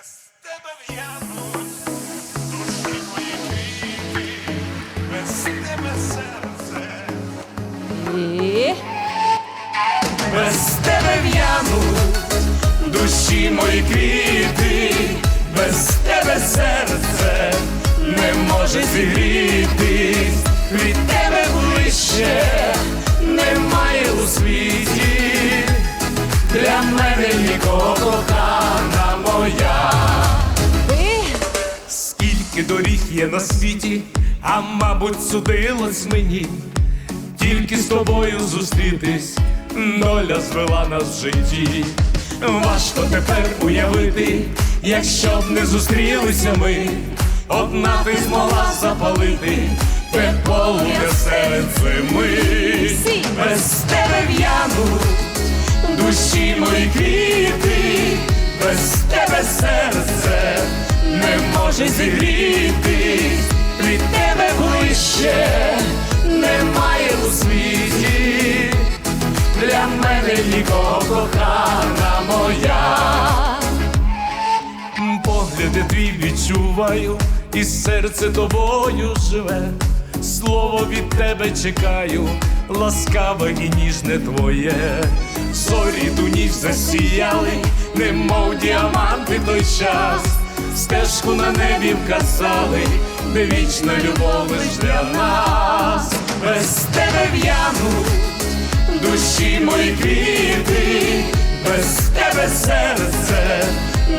Без тебе в'януть душі мої квіти, без тебе серце, без тебе в'януть душі мої квіти, без тебе серце не може зігрітись, від тебе ближче немає у світі, для мене нікого Скільки доріг є на світі, а мабуть, судилось мені, тільки з тобою зустрітись, доля звела нас в житті. Важко тепер уявити, якщо б не зустрілися ми, одна ти змогла запалити те полум'я серед зими. Без тебе в'януть душі мої квіти, без тебе серце не може зігрітись, від тебе ближче немає у світі, для мене нікого кохана моя. Погляди твій відчуваю, і серце тобою живе. Слово від тебе чекаю, ласкаве і ніжне твоє. Зорі ту ніч засіяли, немов діаманти той час. Стежку на небі вказали, де вічна любов лиш для нас. Без тебе в'януть душі мої квіти, без тебе серце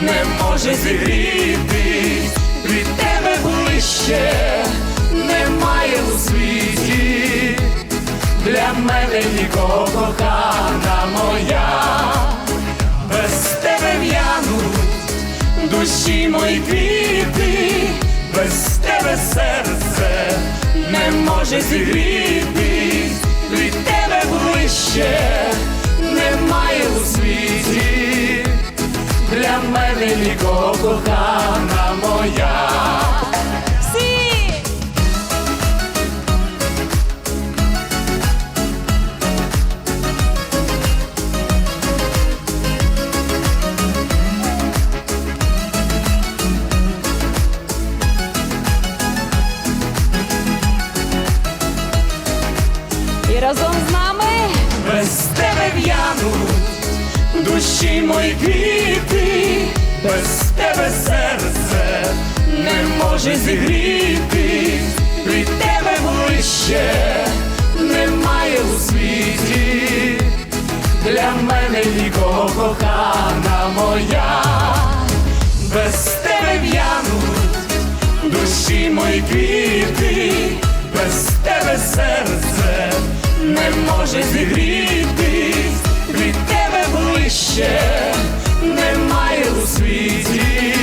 не може зігрітись, від тебе ближче немає у світі, для мене нікого кохана моя, без тебе в'януть душі мої квіти, без тебе серце не може зігріти, від тебе ближче немає у світі, для мене нікого кохана моя. Душі мої квіти, без тебе серце не може зігрітись, від тебе ближче немає у світі, для мене нікого кохана моя, без тебе в'януть душі мої квіти, без тебе серце не може тебе ближче немає у світі,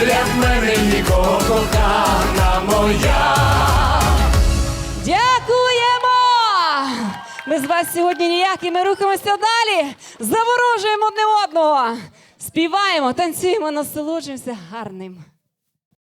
для мене нікого кохана моя. дякуємо! Ми з вас сьогодні ніякі, ми рухаємося далі, заворожуємо одне одного, співаємо, танцюємо, насолоджуємося гарним.